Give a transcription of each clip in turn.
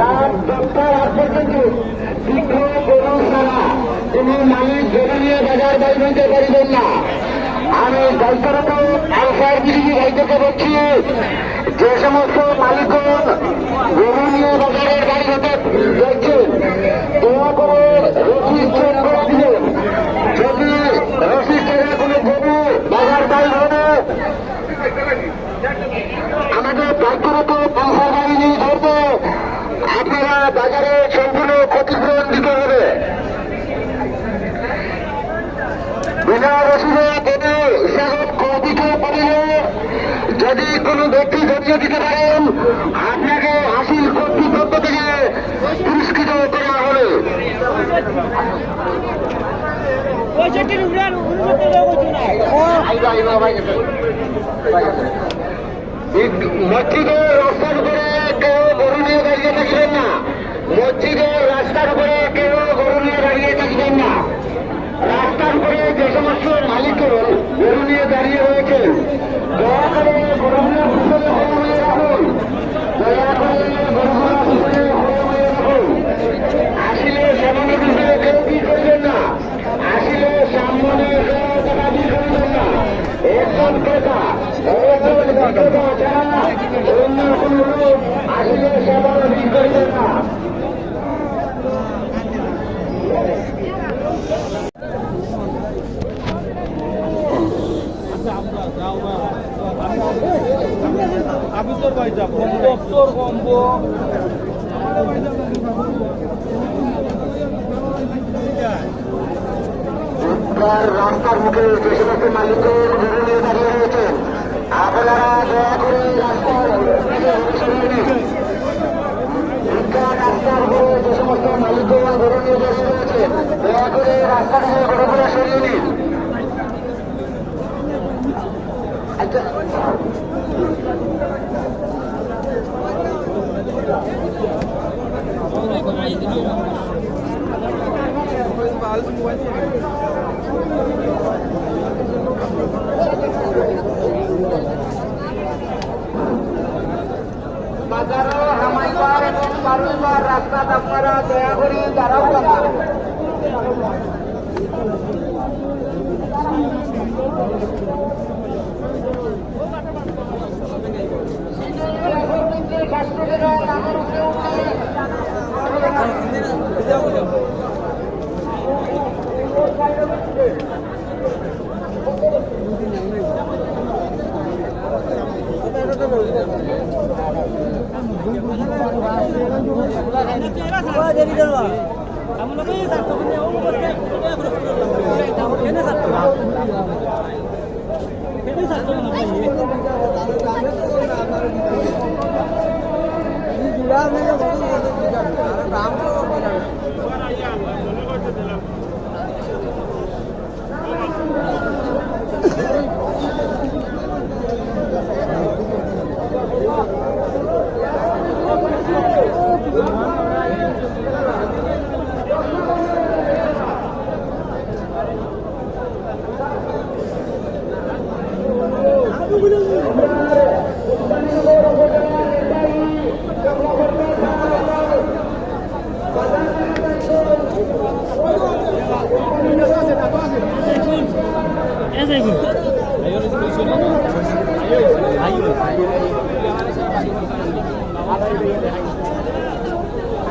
রাত দশটার আগ পর্যন্ত বিক্ষোভ কর্মশালা তিনি মালিক জমি নিয়ে বাজার বাড়ি নিতে পারিবেন না। আমি দায়িত্বরত আনসার বিজেপি দায়িত্বকে বলছি, যে সমস্ত মালিকগণ আপনারা বাজারে সম্পূর্ণ ক্ষতিপূরণ দিতে হবে। বিনা রসিদে কোনো হিসাব কপিকে পারিলে যদি কোনো ব্যক্তি জড়িয়ে দিতে পারেন আপনাকে হাসিল কর্তৃপক্ষ থেকে পুরস্কৃত করা হবে। মসজিদের মসজিদের আমি তোর ভাই যাব তোর রাস্তার মুখে যে সমস্ত মালিকের নিয়ে দাঁড়িয়ে রয়েছেন। আপনারা দয়া করে রাস্তার দিকে সরিয়ে নিন বিজ্ঞান রাস্তার উপরে যে সমস্ত মালিকের গরু নিয়ে দাঁড়িয়ে রয়েছেন দয়া করে রাস্তা থেকে গরুগুলো সরিয়ে নিন আচ্ছা বাজারও হামাইবার এবং বারুইবার রাস্তা আপনারা দয়া করে দাঁড়াও না আমরা Nanti rasalah jadi dulu, kamu lebih satu punya umur, kayaknya ini jurang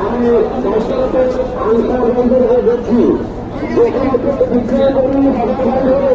আমি দর্শকদের আনসার বন্ধুদের বলছি যে সমস্ত বিক্রয় করুন